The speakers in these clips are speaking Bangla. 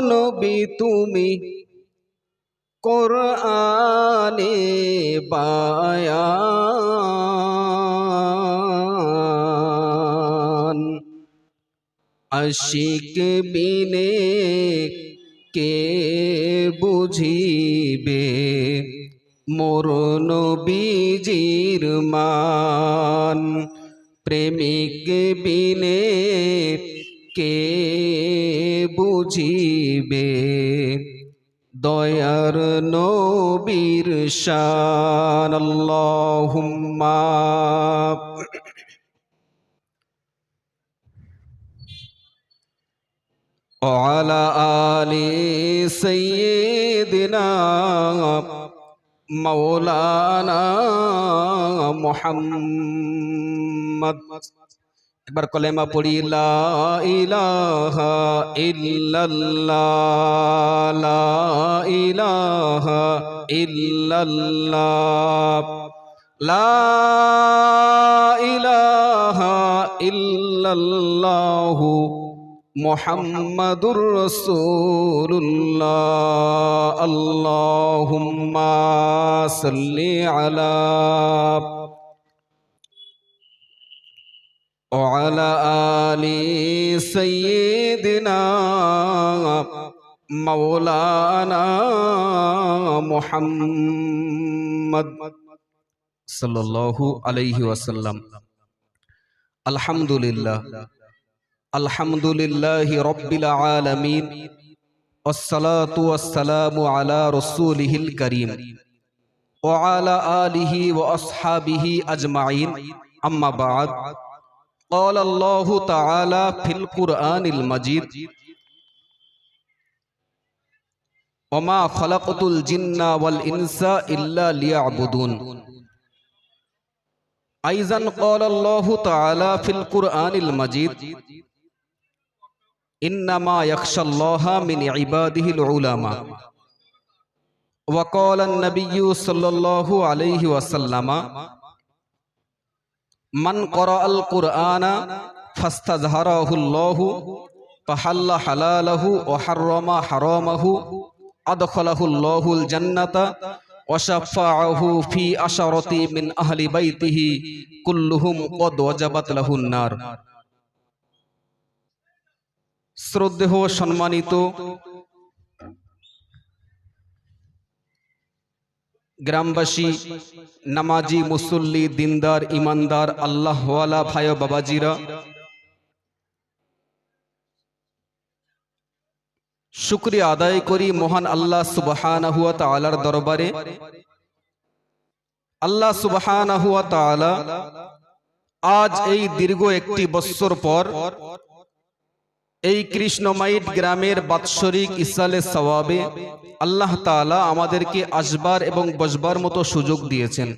নবী তুমি কোরআনে বায়ান। আশিক বিনে কে বুঝিবে? মোর নবীজির মান। প্রেমিক বিনে কে বুঝিবে দয়ার নবীর শান আল্লাহুম্মা وعلى آل سيدنا مولانا محمد একবার কলেমা পড়ি, লা ইলাহা ইল্লাল্লাহ, লা ইলাহা ইল্লাল্লাহ, লা ইলাহা ইল্লাল্লাহ মুহাম্মাদুর রাসূলুল্লাহ, আল্লাহুম্মা সাল্লি আলা وعلى آل سيدنا مولانا محمد صلى الله عليه وسلم الحمد لله الحمد لله رب العالمين والصلاة والسلام على رسوله الكريم وعلى آله وأصحابه أجمعين أما بعد قال الله تعالى في القرآن المجيد وما خلقت الجن والإنس إلا ليعبدون. أيضا قال الله تعالى في القرآن المجيد إنما يخشى الله من عباده العلماء. وقال النبي صلى الله عليه وسلم মন কর আল কুরআনা ফাস্তা জাহারাহুল্লাহু ফাহাল্লা হালালাহু ও হাররমা হারমাহু আদখলাহুল্লাহুল জান্নাতা ওয়াশাফাআহু ফি আশারতি মিন আহলি বাইতিহি কুল্লুহুম কদ ওয়াজাবাত লাহুন নার। শ্রদ্ধেয় সম্মানিত গ্রামবাসী, নামাজি, মুসল্লি, দিনদার, ইমানদার, আল্লাহওয়ালা ভাই বাবাজিরা, শুক্রিয়া আদায় করি মহান আল্লাহ সুবহানাহু ওয়া তাআলার দরবারে। আল্লাহ সুবহানাহু ওয়া তাআলা আজ এই দীর্ঘ একটি বৎসর পর এই কৃষ্ণমাইট গ্রামের বাৎসরিক ইসালে সওয়াবে আল্লাহ তাআলা আমাদেরকে আসবার এবং বসবার মতো সুযোগ দিয়েছেন।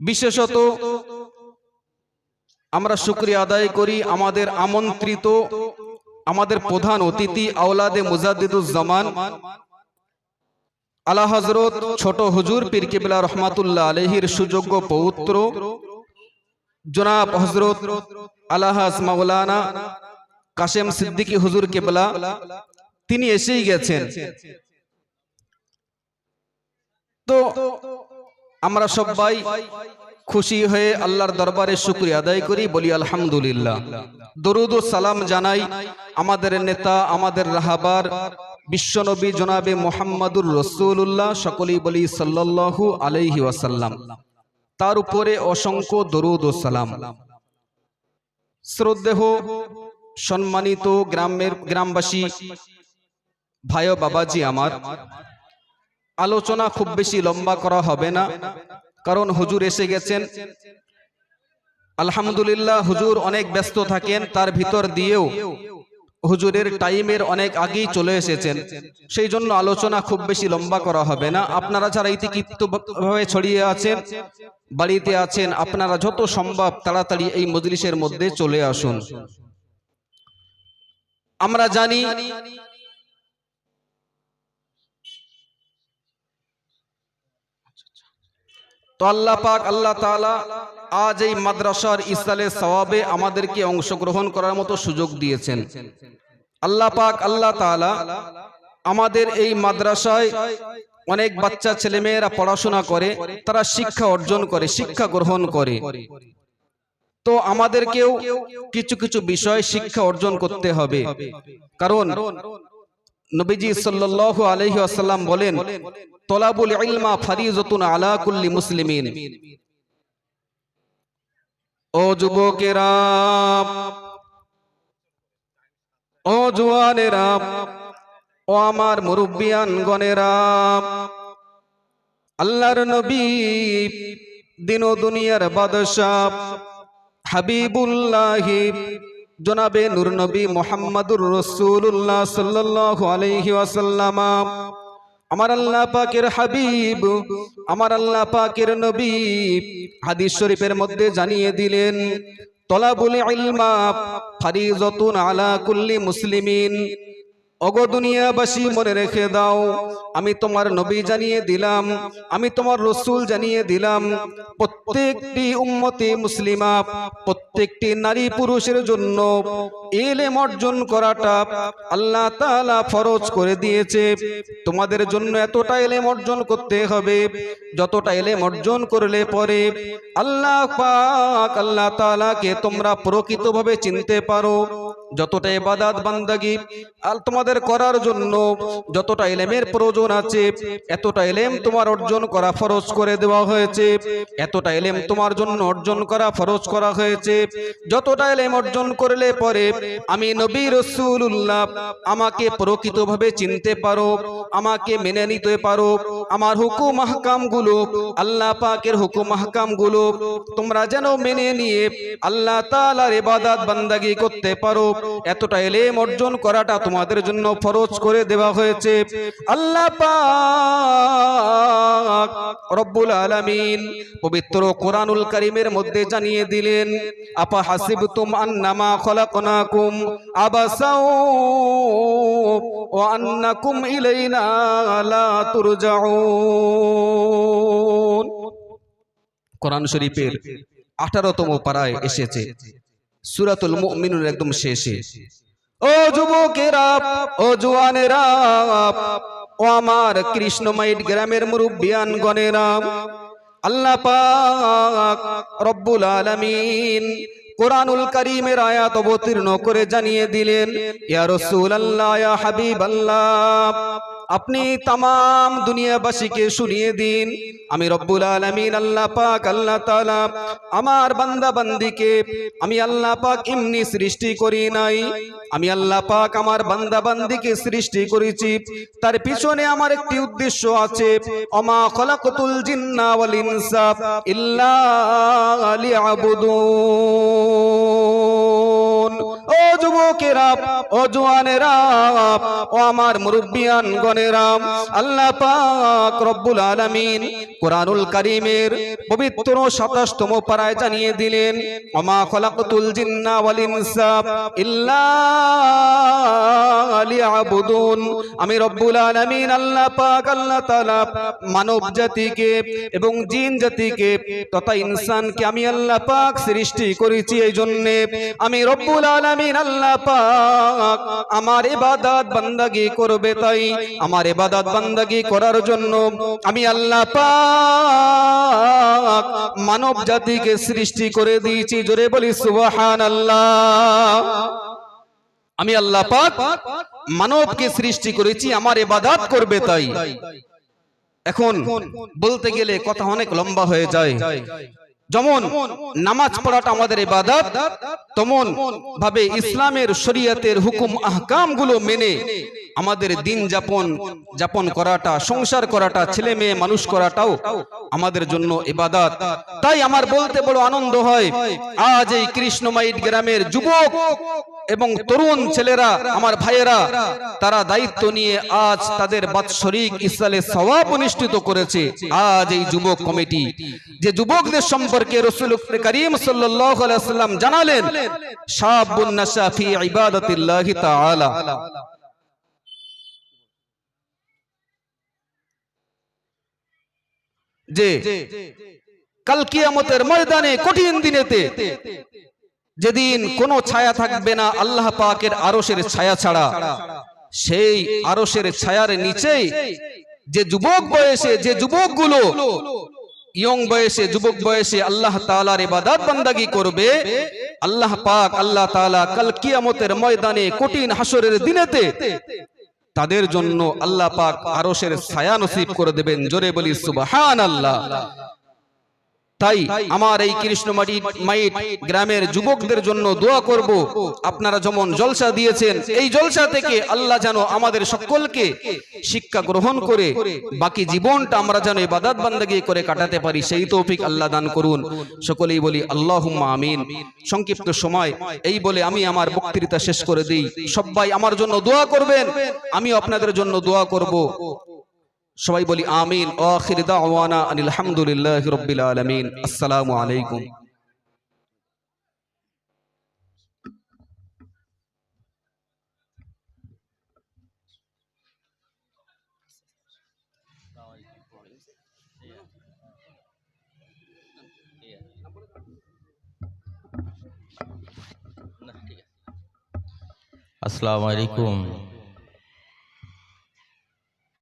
বিশেষত আমরা শুক্রিয়া আদায় করি আমাদের আমন্ত্রিত, আমাদের প্রধান অতিথি আওলাদে মুজাদ্দিদুজ্জামান, আলা হজরত ছোট হুজুর পীর কিবলা রহমাতুল্লাহ আলহির সুযোগ্য পৌত্র জনাব হজরত আলাহাস মাওলানা কাশেম সিদ্দিকী হুজুর কেবলা, তিনি এসেই গেছেন। তো আমরা সবাই খুশি হয়ে আল্লাহর দরবারে শুক্রিয়া আদায় করি, বলি আলহামদুলিল্লাহ। দরুদ ও সালাম জানাই আমাদের নেতা, আমাদের রাহাবার, বিশ্বনবী জনাবে মোহাম্মদুর রসুল্লাহ সকলেই বলি সাল্লাল্লাহু আলাইহি ওয়াসাল্লাম। তার উপরে অসংখ্য দরুদ ও সালাম। শ্রদ্ধেহ সম্মানিত গ্রামের গ্রামবাসী, ভাই বাবাজি আমার, আলোচনা খুব বেশি লম্বা করা হবে না, কারণ হুজুর এসে গেছেন। আলহামদুলিল্লাহ, হুজুর অনেক ব্যস্ত থাকেন, তার ভিতর দিয়েও হুজুরের টাইমের অনেক আগেই চলে এসেছেন। সেই জন্য আলোচনা খুব বেশি লম্বা করা হবে না। আপনারা যারা ইতিকিপ্ত ভাবে ছড়িয়ে আছেন, বাড়িতে আছেন, আপনারা যত সম্ভব তাড়াতাড়ি এই মজলিসের মধ্যে চলে আসুন। আমরা জানি তো আল্লাহ পাক, আল্লাহ তাআলা আজ এই মাদ্রাসার ইসালে সওয়াবে আমাদেরকে অংশগ্রহণ করার মতো সুযোগ দিয়েছেন। আল্লাহ পাক, আল্লাহ তাআলা আমাদের এই মাদ্রাসায় অনেক বাচ্চা ছেলেমেয়েরা পড়াশোনা করে, তারা শিক্ষা অর্জন করে, শিক্ষা গ্রহণ করে। তো আমাদেরকেও কিছু কিছু বিষয় শিক্ষা অর্জন করতে হবে। কারণ নবীজি সাল্লাল্লাহু আলাইহি ওয়াসাল্লাম বলেন, তলাবুল ইলমা ফারিজাতুন আলা কুল্লি মুসলিমিন। ও যুবকেরা, ও জোয়ানেরা, ও আমার মুরব্বিয়ান গণেরা আল্লাহর নবী দিন দুনিয়ার বাদশাহ হাবিবুল্লাহি জনাবে নুরনবী মোহাম্মদুর রসুল্লাহ সাল্লাহ আলহি আসাল্লাম আমার আল্লাহ পাকের হাবিব, আমার আল্লাহ পাকের নবী হাদিস শরীফের মধ্যে জানিয়ে দিলেন, তলাবুল ইলমা ফারিজতুন আলা কুল্লি মুসলিমিন। অগো দুনিয়াবাসী, মনে রেখে দাও, আমি তোমার নবী জানিয়ে দিলাম, আমি তোমার রসুল জানিয়ে দিলাম, প্রত্যেকটি উম্মতি মুসলিমা, প্রত্যেকটি নারী পুরুষের জন্য এলেম অর্জন করাটা আল্লাহ তাআলা ফরজ করে দিয়েছে। তোমাদের জন্য এতটা এলেম অর্জন করতে হবে, যতটা এলেম অর্জন করলে পরে আল্লাহ পাক আল্লাহ তাআলাকে তোমরা প্রকৃতভাবে চিনতে পারো। যতটা এবাদাত বান্দাগি আল তোমাদের করার জন্য যতটা এলেমের প্রয়োজন আছে, এতটা এলেম তোমার অর্জন করা ফরজ করে দেওয়া হয়েছে, এতটা এলেম তোমার জন্য অর্জন করা ফরজ করা হয়েছে। যতটা এলেম অর্জন করলে পরে আমি নবী রসুল্লাহ আমাকে প্রকৃতভাবে চিনতে পারো আমাকে মেনে নিতে পারো। আমার হুকুম আহকামগুলো আল্লাহ পাকের হুকুম আহকামগুলো তোমরা যেন মেনে নিয়ে আল্লাহ তালার এবাদাত বান্দাগি করতে পারো। এতটা এলেম অর্জন করাটা তোমাদের জন্য ফরজ করে দেওয়া হয়েছে। আল্লাহ পাক রব্বুল আলামিন পবিত্র কোরআনুল কারীমের মধ্যে জানিয়ে দিলেন, আপা হাসিবতুম আন্নামা খলাকনাকুম আবাসাও ওয়া আন্নাকুম ইলাইনা লা তুরজাউন। কোরআন শরীফের আঠারোতম পাড়ায় এসেছে, সুরাতুল মুমিনুর একদম শেষে। ও যুবকেরা, ও জোয়ানেরা ও আমার কৃষ্ণমাইট গ্রামের মুরব্বিয়ান গণেরা আল্লাহ পাক রব্বুল আলামিন কোরআনুল করিমের আয়াত অবতীর্ণ করে জানিয়ে দিলেন, ইয়া রাসূলুল্লাহ হাবিব হাবিবাল্লাহ। আপনি তামাম দুনিয়াবাসীকে শুনিয়ে দিন। আমি রব্বুল আলামিন, আল্লাহ পাক, আল্লাহ তাআলা আমার বান্দা বান্দিকে আমি আল্লাহ পাক এমনি সৃষ্টি করি নাই। আমি আল্লাহ পাক আমার বান্দা বান্দিকে সৃষ্টি করেছি। তার পিছনে আমার একটি উদ্দেশ্য আছে। অমা খলাকতুল জিন্না ওয়াল ইল্লা লিয়াবুদুন। ও যুবকেরা, ও জোয়ানেরা, ও আমার মুরব্বিয়ান গণেরা আল্লাহ পাক রব্বুল আলামিন কোরআনুল কারীমের পবিত্র 27 তম পারায় জানিয়ে দিলেন, ওমা খলাকতুল জিন্না ওয়াল ইনসা ইল্লা লিয়াবুদুন। আমি রব্বুল আলামিন, আল্লাহ পাক মানব জাতিকে এবং জিন জাতিকে তথা ইনসানকে আমি আল্লাহ পাক সৃষ্টি করেছি এই জন্য আমি রব্বুল আল্লাহ পাক আমার বান্দাগি করবে তাই, আমার ইবাদত বান্দাগি করার জন্য আমি আল্লাহ পাক মানব জাতিকে সৃষ্টি করে দিয়েছি। জোরে বলি আমি আল্লাহ পাক মানবকে সৃষ্টি করেছি, আমার এবাদাত করবে তাই। এখন বলতে গেলে কথা অনেক লম্বা হয়ে যায়। যেমন নামাজ পড়াটা আমাদের ইবাদত তেমন ভাবে ইসলামের শরীয়তের হুকুম আহকামগুলো মেনে আমাদের দিন যাপন যাপন করাটা সংসার করাটা ছেলে মেয়ে মানুষ করাটাও আমাদের জন্য ইবাদত। তাই আমার বলতে বড় আনন্দ হয় আজ এই কৃষ্ণমাইট গ্রামের যুবক এবং তরুণ ছেলেরা আমার ভাইয়েরা তারা দায়িত্ব নিয়ে আজ তাদের বাৎসরিক ইসলামের সওয়াব অনুষ্ঠিত করেছে। আজ এই যুবক কমিটি যে যুবকদের সম্পর্কে রসুল করিম সাল্লাম জানালেন যে ময়দানে কঠিন দিনেতে যেদিন কোনো ছায়া থাকবে না আল্লাহ পাকের আরশের ছায়া ছাড়া, সেই আরশের ছায়ার নিচেই যে যুবক বয়সে যে যুবকগুলো ইয়ং বয়সে, যুবক বয়সে আল্লাহ তালার এবাদাত বান্দাগি করবে। আল্লাহ পাক আল্লাহ তালা কাল কিয়ামতের ময়দানে কঠিন হাসরের দিনেতে তাদের জন্য আল্লাহ পাক আরশের ছায়া নসিব করে দেবেন। জোরে বলি, সুবহানাল্লাহ। তাই আমার এই কৃষ্ণমাটি মাইট গ্রামের যুবকদের জন্য দোয়া করব। আপনারা যেমন জলসা দিয়েছেন এই জলসা থেকে আল্লাহ যেন আমাদের সকলকে শিক্ষা গ্রহণ করে বাকি জীবনটা আমরা যেন ইবাদত বান্দাগি করে কাটাতে পারি সেই তৌফিক আল্লাহ দান করুন। সকলেই বলি আল্লাহুম্মা আমিন। সংক্ষিপ্ত সময় এই বলে আমি আমার বক্তৃতা শেষ করে দিই। সবাই আমার জন্য দোয়া করবেন। আমিও আপনাদের জন্য দোয়া করব। সবাই বলি আমিন আখির দাওয়ানা আনিল হামদুলিল্লাহি রাব্বিল আলামিন আসসালামু আলাইকুম আসসালামু আলাইকুম